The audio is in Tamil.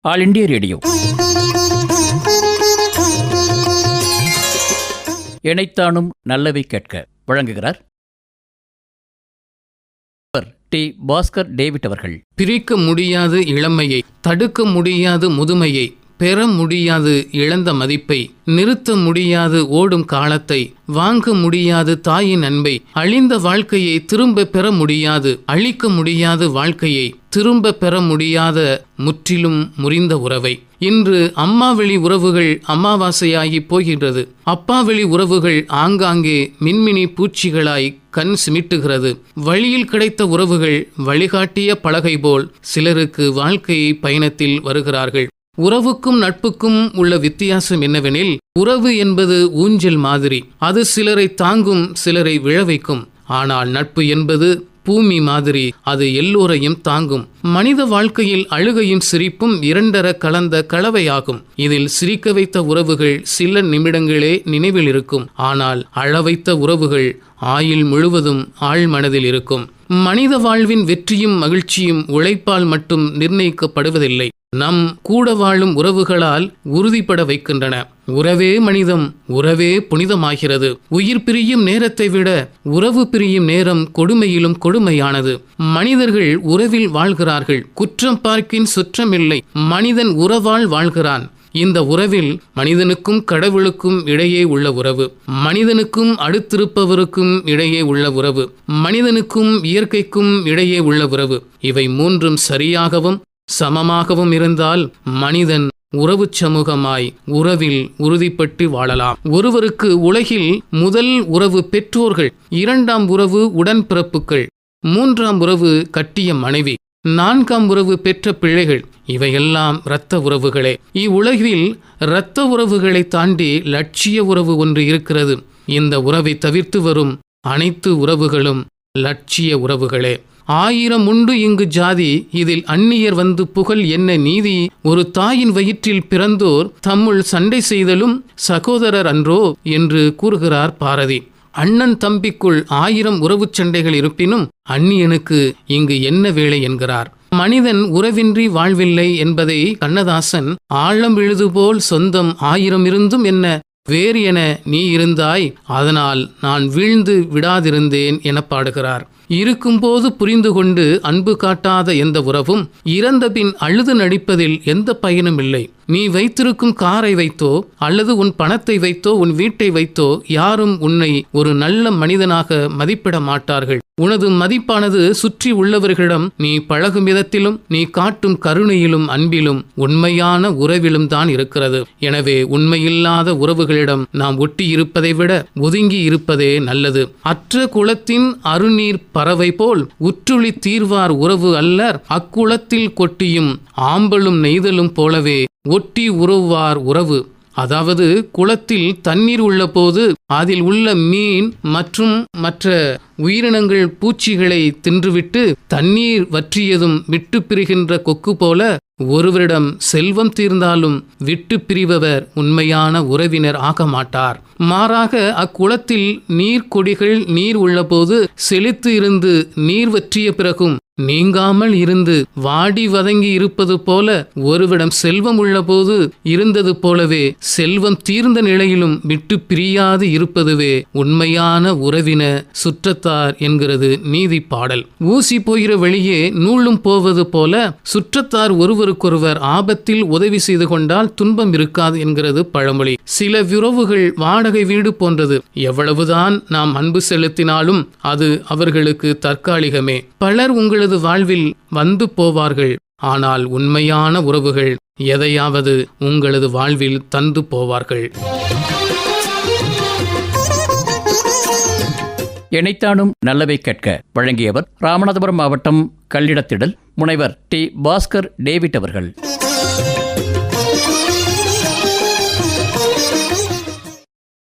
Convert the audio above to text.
All India radio. இணைத்தானும் நல்லவை கேட்க வழங்குகிறார் டி. பாஸ்கர் டேவிட் அவர்கள். பிரிக்க முடியாது இளமையை தடுக்க முடியாது முதுமையை பெற முடியாது இழந்த மதிப்பை நிறுத்த முடியாது ஓடும் காலத்தை வாங்க முடியாது தாயின் அன்பை அழிந்த வாழ்க்கையை திரும்ப பெற முடியாது அழிக்க முடியாது வாழ்க்கையை திரும்ப பெற முடியாத முற்றிலும் முறிந்த உறவை. இன்று அம்மாவெளி உறவுகள் அமாவாசையாகி போகின்றது. அப்பாவெளி உறவுகள் ஆங்காங்கே மின்மினி பூச்சிகளாய் கண் சிமிட்டுகிறது. வழியில் கிடைத்த உறவுகள் வழிகாட்டிய பலகை போல் சிலருக்கு வாழ்க்கை பயணத்தில் வருகிறார்கள். உறவுக்கும் நட்புக்கும் உள்ள வித்தியாசம் என்னவெனில் உறவு என்பது ஊஞ்சல் மாதிரி. அது சிலரை தாங்கும் சிலரை விழவைக்கும். ஆனால் நட்பு என்பது பூமி மாதிரி அது எல்லோரையும் தாங்கும். மனித வாழ்க்கையில் அழுகையும் சிரிப்பும் இரண்டர கலந்த கலவையாகும். இதில் சிரிக்க வைத்த உறவுகள் சில நிமிடங்களே நினைவில் இருக்கும். ஆனால் அழவைத்த உறவுகள் ஆயுள் முழுவதும் ஆழ் மனதில் இருக்கும். மனித வாழ்வின் வெற்றியும் மகிழ்ச்சியும் உழைப்பால் மட்டும் நிர்ணயிக்கப்படுவதில்லை. நம் கூட வாழும் உறவுகளால் உறுதிப்பட வைக்கின்றன. உறவே மனிதம் உறவே புனிதமாகிறது. உயிர் பிரியும் நேரத்தை விட உறவு பிரியும் நேரம் கொடுமையிலும் கொடுமையானது. மனிதர்கள் உறவில் வாழ்கிறார்கள். குற்றம் பார்க்கின் சுற்றமில்லை மனிதன் உறவால் வாழ்கிறான். இந்த உறவில் மனிதனுக்கும் கடவுளுக்கும் இடையே உள்ள உறவு. மனிதனுக்கும் அடுத்திருப்பவருக்கும் இடையே உள்ள உறவு. மனிதனுக்கும் இயற்கைக்கும் இடையே உள்ள உறவு. இவை மூன்றும் சரியாகவும் சமமாகவும் இருந்தால் மனிதன் உறவு சமூகமாய் உறவில் உறுதிப்பட்டு வாழலாம். ஒருவருக்கு உலகில் முதல் உறவு பெற்றோர்கள் இரண்டாம் உறவு உடன்பிறப்புகள் மூன்றாம் உறவு கட்டிய மனைவி நான்காம் உறவு பெற்ற பிள்ளைகள் இவையெல்லாம் இரத்த உறவுகளே. இவ்வுலகில் இரத்த உறவுகளை தாண்டி லட்சிய உறவு ஒன்று இருக்கிறது. இந்த உறவை தவிர்த்து வரும் அனைத்து உறவுகளும் லட்சிய உறவுகளே. ஆயிரம் உண்டு இங்கு ஜாதி. இதில் அந்நியர் வந்து புகழ் என்ன நீதி? ஒரு தாயின் வயிற்றில் பிறந்தோர் தம்முள் சண்டை செய்தலும் சகோதரர் அன்றோ என்று கூறுகிறார் பாரதி. அண்ணன் தம்பிக்குள் ஆயிரம் உறவுச் சண்டைகள் இருப்பினும் அந்நியனுக்கு இங்கு என்ன வேலை என்கிறார்? மனிதன் உறவின்றி வாழ்வில்லை என்பதை கண்ணதாசன் ஆழம் எழுதுபோல் சொந்தம் ஆயிரம் இருந்தும் என்ன? வேறு என நீ இருந்தாய் அதனால் நான் வீழ்ந்து விடாதிருந்தேன் என பாடுகிறார். இருக்கும்போது புரிந்து கொண்டு அன்பு காட்டாத எந்த உறவும் இறந்தபின் அழுது நடிப்பதில் எந்த பயனும் இல்லை நீ வைத்திருக்கும் காரை வைத்தோ அல்லது உன் பணத்தை வைத்தோ உன் வீட்டை வைத்தோ யாரும் உன்னை ஒரு நல்ல மனிதனாக மதிப்பிட மாட்டார்கள் உனது மதிப்பானது சுற்றி உள்ளவர்களிடம் நீ பழகும் விதத்திலும் நீ காட்டும் கருணையிலும் அன்பிலும் உண்மையான உறவிலும் தான் இருக்கிறது. எனவே உண்மையில்லாத உறவுகளிடம் நாம் ஒட்டி இருப்பதை விட ஒதுங்கி இருப்பதே நல்லது. அற்ற குளத்தின் அருநீர் பறவை போல் உற்றுளி தீர்வார் உறவு அல்லர் அக்குளத்தில் கொட்டியும் ஆம்பலும் நெய்தலும் போலவே ஒட்டி உறவார் உறவு. அதாவது குளத்தில் தண்ணீர் உள்ள போது அதில் உள்ள மீன் மற்றும் மற்ற உயிரினங்கள் பூச்சிகளை தின்றுவிட்டு தண்ணீர் வற்றியதும் விட்டு பிரிகின்ற கொக்கு போல ஒருவரிடம் செல்வம் தீர்ந்தாலும் விட்டு பிரிபவர் உண்மையான உறவினர் ஆக மாட்டார். மாறாக அக்குளத்தில் நீர்க்கொடிகள் நீர் உள்ளபோது செழித்து இருந்து நீர் வற்றிய பிறகும் நீங்காமல் இருந்து வாடி வதங்கி இருப்பது போல ஒருவிடம் செல்வம் உள்ளபோது இருந்தது போலவே செல்வம் தீர்ந்த நிலையிலும் விட்டு பிரியாது இருப்பதுவே உண்மையான உறவின சுற்றத்தார் என்கிறது நீதி பாடல். ஊசி போகிற வழியே நூலும் போவது போல சுற்றத்தார் ஒருவருக்கொருவர் ஆபத்தில் உதவி செய்து கொண்டால் துன்பம் இருக்காது என்கிறது பழமொழி. சில உறவுகள் வாடகை வீடு போன்றது. எவ்வளவுதான் நாம் அன்பு செலுத்தினாலும் அது அவர்களுக்கு தற்காலிகமே. பலர் உங்களது வாழ்வில் வந்து போவார்கள். ஆனால் உண்மையான உறவுகள் எதையாவது உங்களது வாழ்வில் தந்து போவார்கள். இணைத்தானும் நல்லவை கேட்க வழங்கியவர் ராமநாதபுரம் மாவட்டம் கல்லிடத்திடல் முனைவர் டி. பாஸ்கர் டேவிட் அவர்கள்.